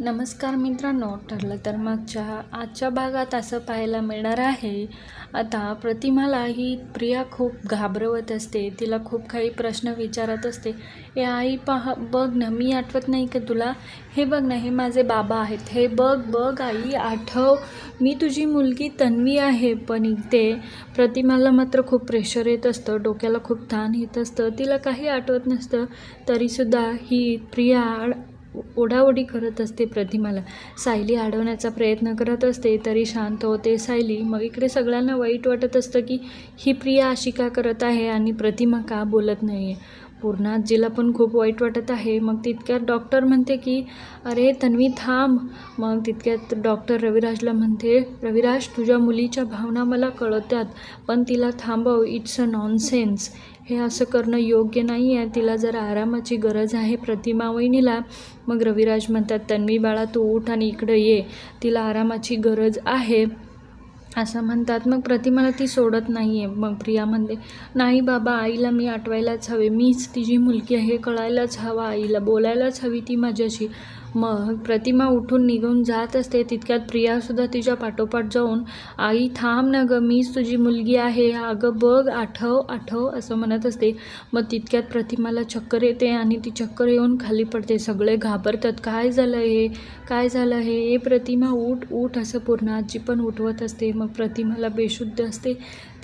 नमस्कार मित्रांनो ठरलं तर मागच्या आजच्या भागात असं पाहायला मिळणार आहे. आता प्रतिमाला ही प्रिया खूप घाबरवत असते. तिला खूप काही प्रश्न विचारत असते. हे आई पहा बघ ना मी आठवत नाही का तुला? हे बघ ना हे माझे बाबा आहेत. हे बघ बघ आई आठव. मी तुझी मुलगी तन्वी आहे. पण इथे प्रतिमाला मात्र खूप प्रेशर येत असतं. डोक्याला खूप ताण येत असतं. तिला काही आठवत नसतं. तरीसुद्धा ही प्रिया ओढाओढी करत असते प्रतिमाला. सायली अडवण्याचा प्रयत्न करत असते तरी शांत होते. सायली मग इकडे सगळ्यांना वाईट वाटत असतं की ही प्रिया अशी का करत आहे आणि प्रतिमा का बोलत नाही आहे पूर्णाजीला पण खूप वाईट वाटत आहे. मग तितक्यात डॉक्टर म्हणते की अरे तन्वी थांब. मग तितक्यात डॉक्टर रविराजला म्हणते रविराज तुझ्या मुलीच्या भावना मला कळतात पण तिला थांबव. It's a nonsense. हे असं करणं योग्य नाही आहे तिला जर आरामाची गरज आहे. प्रतिमा वहिनीला मग रविराज म्हणतात तन्वी बाळा तू उठ आणि इकडं ये. तिला आरामाची गरज आहे. असं म्हणतात. मग प्रतिमाला ती सोडत नाही आहे मग प्रिया म्हणते नाही बाबा आईला मी आठवायलाच हवे. मीच तिची मुलगी आहे. कळायलाच हवा. आईला बोलायलाच हवी ती माझ्याशी. मग प्रतिमा उठून निघून जात असते. तितक्यात प्रियासुद्धा तिच्या पाठोपाठ जाऊन आई थांब ना गं मीच तुझी मुलगी आहे. अगं बघ आठव आठव असं म्हणत असते. मग तितक्यात प्रतिमाला चक्कर येते आणि ती चक्कर येऊन खाली पडते. सगळे घाबरतात. काय झालं हे? काय झालं हे? ए प्रतिमा उठ उठ असं पूर्ण आजी पण उठवत असते. मग प्रतिमाला बेशुद्ध असते.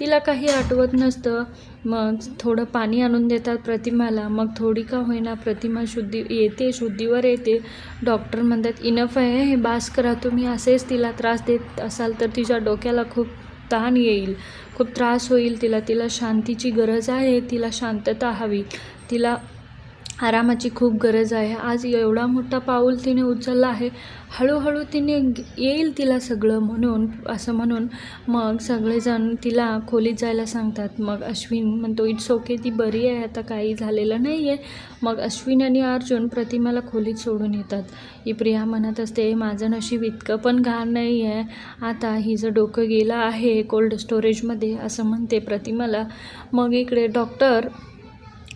तिला काही आठवत नसतं. मग थोडं पाणी आणून देतात प्रतिमाला. मग थोडी का होईना प्रतिमा शुद्धी येते शुद्धीवर येते. डॉक्टर म्हणतात इनफ आहे हे बास करा तुम्ही असेच तिला त्रास देत असाल तर तिच्या डोक्याला खूप ताण येईल खूप त्रास होईल तिला तिला शांतीची गरज आहे तिला शांतता हवी तिला आरामाची खूप गरज आहे. आज एवढा मोठा पाऊल तिने उचलला आहे. हळूहळू तिने येईल तिला सगळं म्हणून असं म्हणून मग सगळेजण तिला खोलीत जायला सांगतात. मग अश्विन म्हणतो इट्स ओके ती बरी आहे आता काही झालेलं नाही आहे मग अश्विन आणि अर्जुन प्रतिमाला खोलीत सोडून येतात. ही प्रिया म्हणत असते माझं नशीब इतकं पण घाण नाही आहे आता हिचं डोकं गेलं आहे कोल्ड स्टोरेजमध्ये असं म्हणते प्रतिमाला. मग इकडे डॉक्टर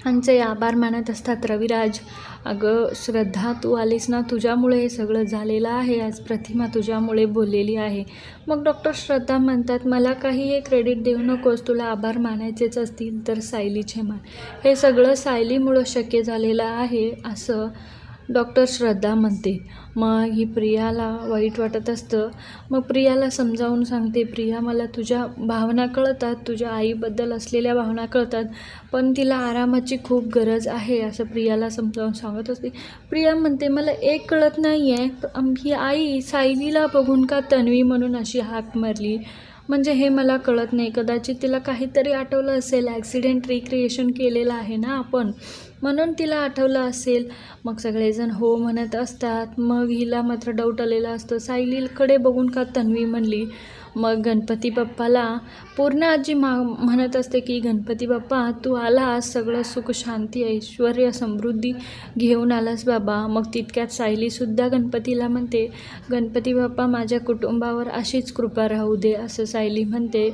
यांचे आभार मानत असतात रविराज. अगं श्रद्धा तू आलीस ना तुझ्यामुळे हे सगळं झालेलं आहे. आज प्रतिमा तुझ्यामुळे बोललेली आहे. मग डॉक्टर श्रद्धा म्हणतात मला काही हे क्रेडिट देऊ नकोस. तुला आभार मानायचेच असतील तर सायलीचे मान हे सगळं सायलीमुळं शक्य झालेलं आहे असं डॉक्टर श्रद्धा म्हणते. मग ही प्रियाला वाईट वाटत असतं. मग प्रियाला समजावून सांगते प्रिया मला तुझ्या भावना कळतात. तुझ्या आईबद्दल असलेल्या भावना कळतात. पण तिला आरामाची खूप गरज आहे असं प्रियाला समजावून सांगत असते. प्रिया म्हणते मला एक कळत नाही आहे ही आई सायलीला बघून का तन्वी म्हणून अशी हाक मारली? म्हणजे हे मला कळत नाही. कदाचित तिला काहीतरी आठवलं असेल. ॲक्सिडेंट रिक्रिएशन केलेलं आहे ना आपण. म्हणून तिला आठवलं असेल. मग सगळेजण हो म्हणत असतात. मग हिला मात्र डाऊट आलेला असतो. सायलीकडे बघून का तन्वी म्हणली मग गणपती बाप्पाला पूर्ण आजी मा म्हणत असते की गणपती बाप्पा तू आलास. सगळं सुख शांती ऐश्वर समृद्धी घेऊन आलास बाबा. मग तितक्यात सायलीसुद्धा गणपतीला म्हणते गणपती बाप्पा माझ्या कुटुंबावर अशीच कृपा राहू दे असं सायली म्हणते.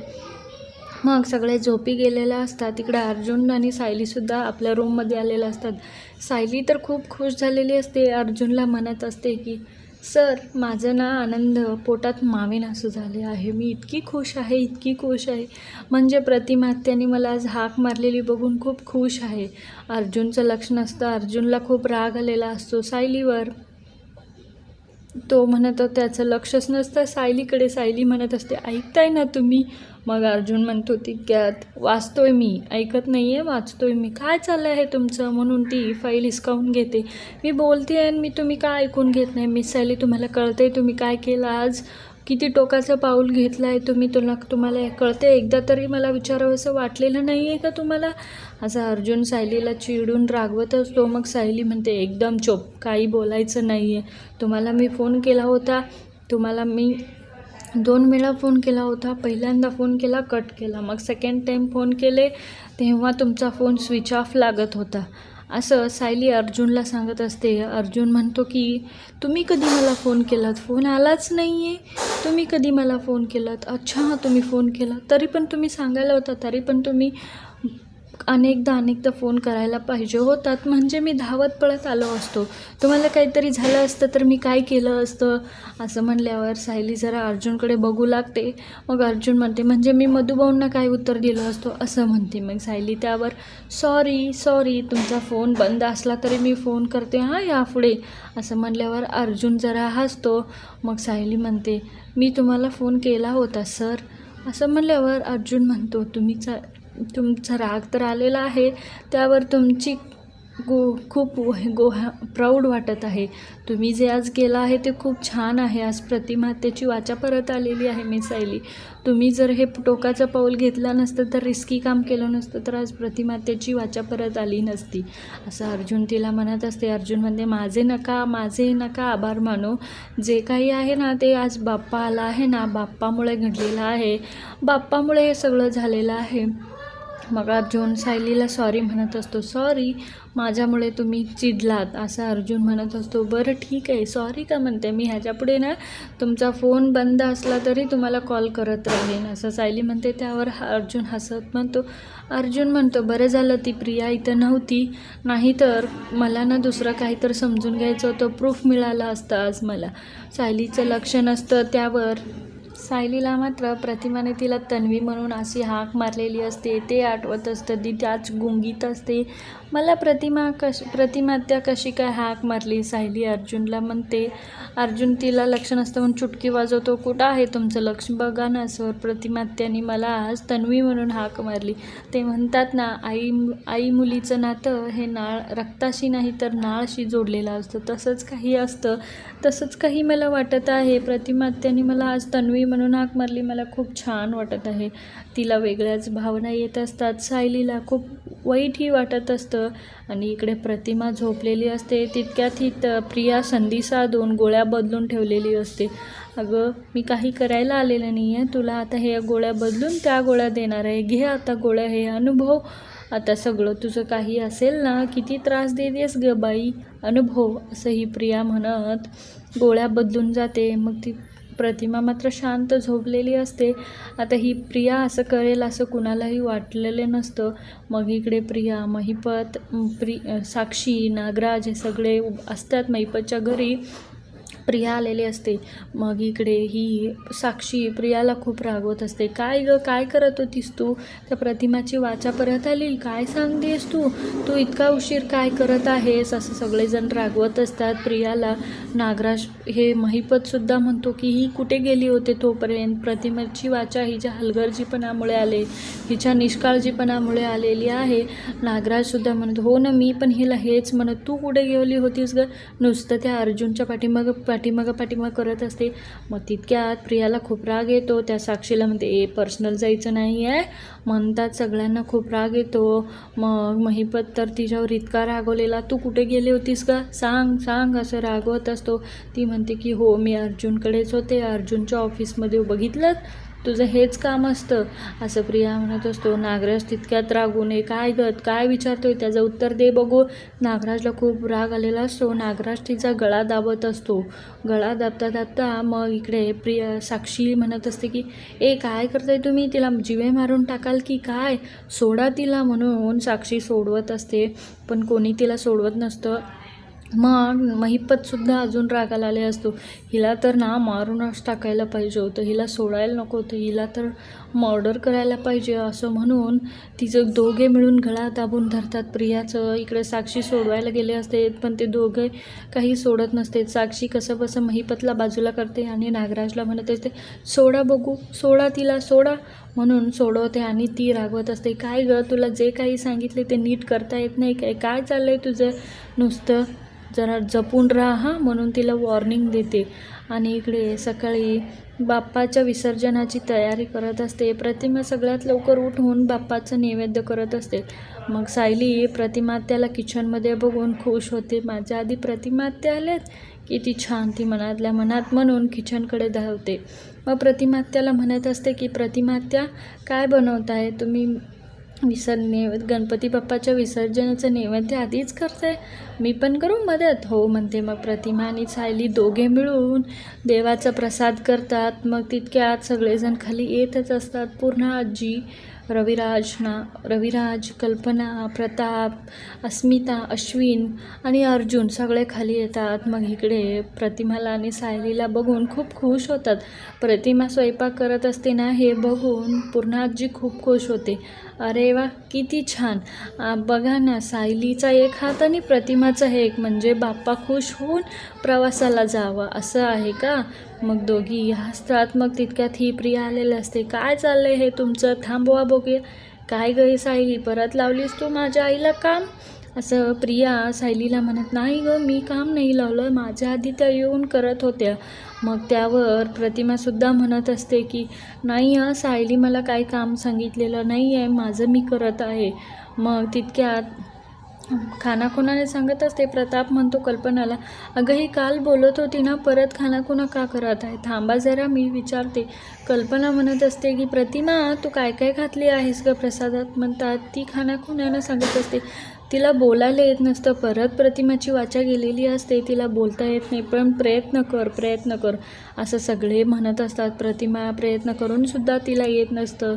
मग सगळे झोपी गेलेले असतात. तिकडे अर्जुन आणि सायलीसुद्धा आपल्या रूममध्ये आलेल्या असतात. सायली तर खूप खुश झालेली असते. अर्जुनला म्हणत असते की सर माझं ना आनंद पोटात मावेन असं झाले आहे. मी इतकी खुश आहे इतकी खुश आहे. म्हणजे प्रतिमात्याने मला आज हाक मारलेली बघून खूप खुश आहे. अर्जुनचं लक्ष नसतं. अर्जुनला खूप राग आलेला असतो. सायलीवर तो म्हणत त्याचं लक्षच नसतं. सायलीकडे सायली म्हणत असते ऐकताय ना तुम्ही? मग अर्जुन म्हणतो ती त्यात वाचतोय मी. ऐकत नाही आहे वाचतोय मी. काय चाललं आहे तुमचं? म्हणून ती फाईल हिसकावून घेते. मी बोलते आहे आणि मी तुम्ही काय ऐकून घेत नाही? मिस सायली तुम्हाला कळते तुम्ही काय केलं आज? किती टोकाचं पाऊल घेतलं आहे तुम्ही तुला तुम्हाला कळते एकदा तरी मला विचारावं असं वाटलेलं नाही आहे का तुम्हाला? असा अर्जुन सायलीला चिडून रागवत असतो. मग सायली म्हणते एकदम चोप काही बोलायचं नाही आहे तुम्हाला मी फोन केला होता. तुम्हाला मी दोन वेळा फोन केला होता. पहिल्यांदा फोन केला कट केला. मग सेकंड टाईम फोन केले तेव्हा तुमचा फोन स्विच ऑफ लागत होता. असं सायली अर्जुनला सांगत असते अर्जुन म्हणतो की तुम्ही कधी मला फोन केलात? फोन आलाच नाही आहे तुम्ही कधी मला फोन केलात? अच्छा तुम्ही फोन केला. तरी पण तुम्ही सांगायला होता तरी पण तुम्ही अनेकदा अनेकदा फोन करायला पाहिजे. होतात म्हणजे मी धावत पळत आलो असतो. तुम्हाला काहीतरी झालं असतं तर मी काय केलं असतं? असं म्हणल्यावर सायली जरा अर्जुनकडे बघू लागते. मग अर्जुन म्हणते म्हणजे मी मधुभाऊंना काय उत्तर दिलं असतो? असं म्हणते मग सायली त्यावर सॉरी सॉरी तुमचा फोन बंद असला तरी मी फोन करते हां यापुढे. असं म्हणल्यावर अर्जुन जरा हसतो. मग सायली म्हणते मी तुम्हाला फोन केला होता सर. असं म्हणल्यावर अर्जुन म्हणतो तुम्हीचा तुमचा राग तर आलेला आहे. त्यावर तुमची गो खूप गोहा प्राऊड वाटत आहे. तुम्ही जे आज केलं आहे ते खूप छान आहे. आज प्रतिमातेची वाचा परत आलेली आहे मी सायली तुम्ही जर हे टोकाचं पाऊल घेतलं नसतं तर रिस्की काम केलं नसतं तर आज प्रतिमातेची वाचा परत आली नसती. असं अर्जुन तिला म्हणत असते. अर्जुन म्हणते माझे नका माझे नका आभार मानो. जे काही आहे ना ते आज बाप्पा आला आहे ना. बाप्पामुळे घडलेलं आहे. बाप्पामुळे हे सगळं झालेलं आहे. मग अर्जुन सायलीला सॉरी म्हणत असतो. सॉरी माझ्यामुळे तुम्ही चिडलात असं अर्जुन म्हणत असतो. बरं ठीक आहे सॉरी का म्हणते? मी ह्याच्यापुढे ना तुमचा फोन बंद असला तरी तुम्हाला कॉल करत राहीन असं सायली म्हणते. त्यावर अर्जुन हसत म्हणतो. अर्जुन म्हणतो बरं झालं ती प्रिया इथं नव्हती. नाहीतर मला ना दुसरं काहीतरी समजून घ्यायचं होतं. प्रूफ मिळालं असतं आज मला. सायलीचं लक्ष नसतं त्यावर. सायलीला मात्र प्रतिमाने तिला तन्वी म्हणून अशी हाक मारलेली असते. ते आठवत असतं ती त्याच गुंगीत असते. मला प्रतिमा कश प्रतिमा त्या कशी काय हाक मारली? सायली अर्जुनला म्हणते अर्जुन तिला लक्ष नसतं म्हणून चुटकी वाजवतो. कुठं आहे तुमचं लक्ष? बघा ना सर. प्रतिमात्याने मला आज तन्वी म्हणून हाक मारली. ते म्हणतात ना आई आई मुलीचं नातं हे नाळ रक्ताशी नाही तर नाळशी जोडलेलं असतं. तसंच काही असतं. तसंच काही मला वाटत आहे. प्रतिमात्याने मला आज तन्वी म्हणून हाक मारली मला खूप छान वाटत आहे. तिला वेगळ्याच भावना येत असतात. सायलीला खूप वाईटही वाटत असतं. आणि इकडे प्रतिमा झोपलेली असते. तितक्यात ही त प्रिया संधी साधून गोळ्या बदलून ठेवलेली असते. अगं मी काही करायला आलेलं नाही आहे तुला आता हे गोळ्या बदलून त्या गोळ्या देणार आहे. घे आता गोळ्या. हे अनुभव. आता सगळं तुझं काही असेल ना? किती त्रास देतेस ग बाई? अनुभव असं ही प्रिया म्हणत. गोळ्या बदलून जाते. मग ती प्रतिमा मात्र शांत झोपलेली असते. आता ही प्रिया असं करेल असं कुणालाही वाटलेलं नसतं. मग इकडे प्रिया महिपत प्रि साक्षी नागराज हे सगळे असतात महिपतच्या घरी. प्रिया आलेली असते. मग इकडे ही साक्षी प्रियाला खूप रागवत असते. काय ग काय करत होतीस तू? त्या प्रतिमाची वाचा परत आली? काय सांगतेस तू? तू इतका उशीर काय करत आहेस? असं सगळेजण रागवत असतात प्रियाला. नागराज हे महिपतसुद्धा म्हणतो की ही कुठे गेली होते तोपर्यंत? प्रतिमेची वाचा हिच्या हलगर्जीपणामुळे आले हिच्या निष्काळजीपणामुळे आलेली आहे. नागराजसुद्धा म्हणतो हो ना मी पण हिला हेच म्हणत तू कुठे गेली होतीस ग? नुसतं त्या अर्जुनच्या पाठीमागं पाठीमागं पाठीमागं करत असते. मग तितक्यात प्रियाला खूप राग येतो. त्या साक्षीला म्हणते ए पर्सनल जायचं नाही आहे. म्हणतात सगळ्यांना खूप राग येतो. मग महिपत तर तिच्यावर इतका रागवलेला तू कुठे गेली होतीस का सांग सांग असं रागवत असतो. ती म्हणते की हो मी अर्जुनकडेच होते. अर्जुनच्या ऑफिसमध्ये बघितलं. तुझं हेच काम असतं. असं प्रिया म्हणत असतो. नागराज तितक्यात रागून ये काय गत काय विचारतोय? त्याचं उत्तर दे बघू. नागराजला खूप राग आलेला असतो. नागराज तिचा गळा दाबत असतो. गळा दाबता दाबता मग इकडे प्रिया साक्षी म्हणत असते की ए काय करताय तुम्ही? तिला जिवे मारून टाकाल की काय? सोडा तिला म्हणून. साक्षी सोडवत असते पण कोणी तिला सोडवत नसतं. मग महिपतसुद्धा अजून रागाला आले असतो. हिला तर ना मारूनच टाकायला पाहिजे होतं. हिला सोडायला नको होतं. हिला तर मर्डर करायला पाहिजे असं म्हणून तिचं दोघे मिळून गळा दाबून धरतात. प्रियाचं इकडे साक्षी सोडवायला गेले असते पण ते दोघे काही सोडत नसते. साक्षी कसं बसं महिपतला बाजूला करते आणि नागराजला म्हणत असते सोडा बघू सोडा तिला सोडा म्हणून सोडवते आणि ती रागवत असते. काय गं तुला जे काही सांगितले ते नीट करता येत नाही काय? काय चाललं आहे तुझं नुसतं? जरा जपून राहा म्हणून तिला वॉर्निंग देते. आणि इकडे सकाळी बाप्पाच्या विसर्जनाची तयारी करत असते. प्रतिमा सगळ्यात लवकर उठून बाप्पाचं नैवेद्य करत असते. मग सायली प्रतिमात्याला किचनमध्ये बघून खुश होते. माझ्या आधी प्रतिमात्या आल्यात? किती छान ती मनातल्या मनात म्हणून किचनकडे धावते. मग प्रतिमात्याला म्हणत असते की प्रतिमात्या काय बनवत आहे तुम्ही विसर नैवेद्य गणपती बाप्पाच्या विसर्जनाचं नैवेद्य आधीच करते मी पण करू मदत. हो म्हणते मग प्रतिमा आणि सायली दोघे मिळून देवाचा प्रसाद करतात. मग तितक्यात सगळेजण खाली येतच असतात. पूर्ण आजी रविराज ना रविराज कल्पना प्रताप अस्मिता अश्विन आणि अर्जुन सगळे खाली येतात. मग इकडे प्रतिमाला आणि सायलीला बघून खूप खुश होतात. प्रतिमा स्वयंपाक करत असते ना हे बघून पूर्ण आजी खूप खुश होते. अरे वा किती छान. बघा ना सायलीचा एक हात आणि प्रतिमाचा एक. म्हणजे बाप्पा खुश होऊन प्रवासाला जावं. असं आहे का? मग दोघी हसतात मग तितक्यात ही प्रिया आलेलं असते. काय चाललंय हे तुमचं? थांबवा बघूया. काय गं सायली? परत लावलीस तू माझ्या आईला काम? असं प्रिया सायलीला म्हणत नाही गं मी काम नाही लावलं. माझ्या आधी त्या येऊन करत होत्या. मग त्यावर प्रतिमासुद्धा म्हणत असते की नाही हं सायली मला काही काम सांगितलेलं नाही आहे माझं मी करत आहे. मग तितक्यात खानाखुनाने सांगत असते प्रताप म्हणतो कल्पनाला अगं ही काल बोलत होती ना परत खानाखुणा का करत आहे? थांबा जरा मी विचारते. कल्पना म्हणत असते की प्रतिमा तू काय काय घातली आहेस ग? प्रसादात म्हणतात ती खानाखुनानं सांगत असते. तिला बोलायला येत नसतं. परत प्रतिमाची वाचा गेलेली असते तिला बोलता येत नाही. पण प्रयत्न कर प्रयत्न कर असं सगळे म्हणत असतात. प्रतिमा प्रयत्न करूनसुद्धा तिला येत नसतं.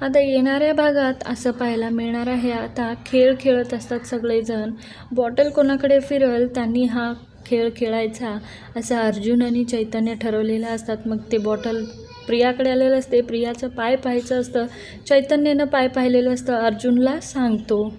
आता येणाऱ्या भागात असं पाहायला मिळणार आहे. आता खेळ खेळत असतात सगळेजण. बॉटल कोणाकडे फिरल त्यांनी हा खेळ खेळायचा असं अर्जुन आणि चैतन्य ठरवलेलं असतात. मग ते बॉटल प्रियाकडे आलेलं असते. प्रियाचं पाय पाहायचं असतं. चैतन्यानं पाय पाहिलेलं असतं. अर्जुनला सांगतो.